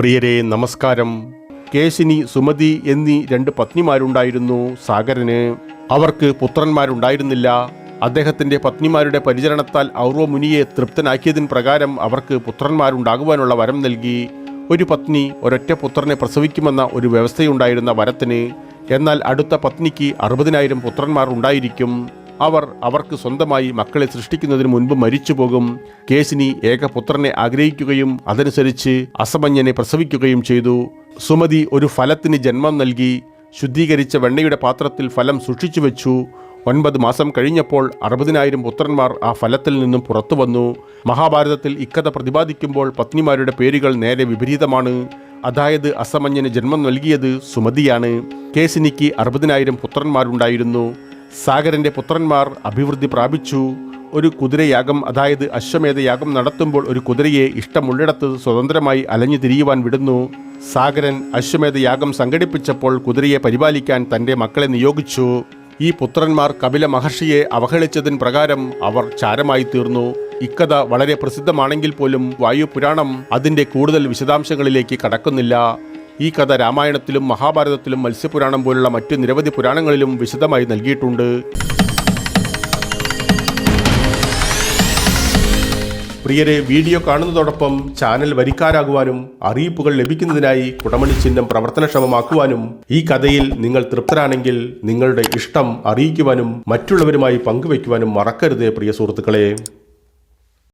പ്രിയരെ നമസ്കാരം. കേശിനി സുമതി എന്നീ രണ്ട് പത്നിമാരുണ്ടായിരുന്നു സാഗരന്. അവർക്ക് പുത്രന്മാരുണ്ടായിരുന്നില്ല. അദ്ദേഹത്തിന്റെ പത്നിമാരുടെ പരിചരണത്താൽ ഔറോ മുനിയെ തൃപ്തനാക്കിയതിന് പ്രകാരം അവർക്ക് പുത്രന്മാരുണ്ടാകുവാനുള്ള വരം നൽകി. ഒരു പത്നി ഒരൊറ്റ പുത്രനെ പ്രസവിക്കുമെന്ന ഒരു വ്യവസ്ഥയുണ്ടായിരുന്ന വരത്തിന് എന്നാൽ അടുത്ത പത്നിക്ക് അറുപതിനായിരം പുത്രന്മാർ ഉണ്ടായിരിക്കും. അവർ അവർക്ക് സ്വന്തമായി മക്കളെ സൃഷ്ടിക്കുന്നതിന് മുൻപ് മരിച്ചു പോകും കേസിനി ഏകപുത്രനെ ആഗ്രഹിക്കുകയും അതനുസരിച്ച് അസമഞ്ഞനെ പ്രസവിക്കുകയും ചെയ്തു. സുമതി ഒരു ഫലത്തിന് ജന്മം നൽകി. ശുദ്ധീകരിച്ച വെണ്ണയുടെ പാത്രത്തിൽ ഫലം സൂക്ഷിച്ചു വെച്ചു. ഒൻപത് മാസം കഴിഞ്ഞപ്പോൾ അറുപതിനായിരം പുത്രന്മാർ ആ ഫലത്തിൽ നിന്നും പുറത്തു വന്നു. മഹാഭാരതത്തിൽ ഇക്കഥ പ്രതിപാദിക്കുമ്പോൾ പത്നിമാരുടെ പേരുകൾ നേരെ വിപരീതമാണ്. അതായത് അസമഞ്ഞന് ജന്മം നൽകിയത് സുമതിയാണ്. കേസിനിക്ക് അറുപതിനായിരം പുത്രന്മാരുണ്ടായിരുന്നു. സാഗരന്റെ പുത്രന്മാർ അഭിവൃദ്ധി പ്രാപിച്ചു. ഒരു കുതിരയാഗം അതായത് അശ്വമേധയാഗം നടത്തുമ്പോൾ ഒരു കുതിരയെ ഇഷ്ടമുള്ളിടത്ത് സ്വതന്ത്രമായി അലഞ്ഞു തിരിയുവാൻ വിടുന്നു. സാഗരൻ അശ്വമേധയാഗം സംഘടിപ്പിച്ചപ്പോൾ കുതിരയെ പരിപാലിക്കാൻ തന്റെ മക്കളെ നിയോഗിച്ചു. ഈ പുത്രന്മാർ കപില മഹർഷിയെ അവഹേളിച്ചതിന് പ്രകാരം അവർ ചാരമായി തീർന്നു. ഇക്കഥ വളരെ പ്രസിദ്ധമാണെങ്കിൽ പോലും വായുപുരാണം അതിന്റെ കൂടുതൽ വിശദാംശങ്ങളിലേക്ക് കടക്കുന്നില്ല. ഈ കഥ രാമായണത്തിലും മഹാഭാരതത്തിലും മത്സ്യപുരാണം പോലുള്ള മറ്റു നിരവധി പുരാണങ്ങളിലും വിശദമായി നൽകിയിട്ടുണ്ട്. പ്രിയരെ വീഡിയോ കാണുന്നതോടൊപ്പം ചാനൽ വരിക്കാരാകുവാനും അറിയിപ്പുകൾ ലഭിക്കുന്നതിനായി കുടമണി ചിഹ്നം പ്രവർത്തനക്ഷമമാക്കുവാനും ഈ കഥയിൽ നിങ്ങൾ തൃപ്തരാണെങ്കിൽ നിങ്ങളുടെ ഇഷ്ടം അറിയിക്കുവാനും മറ്റുള്ളവരുമായി പങ്കുവയ്ക്കുവാനും മറക്കരുത് പ്രിയ സുഹൃത്തുക്കളെ.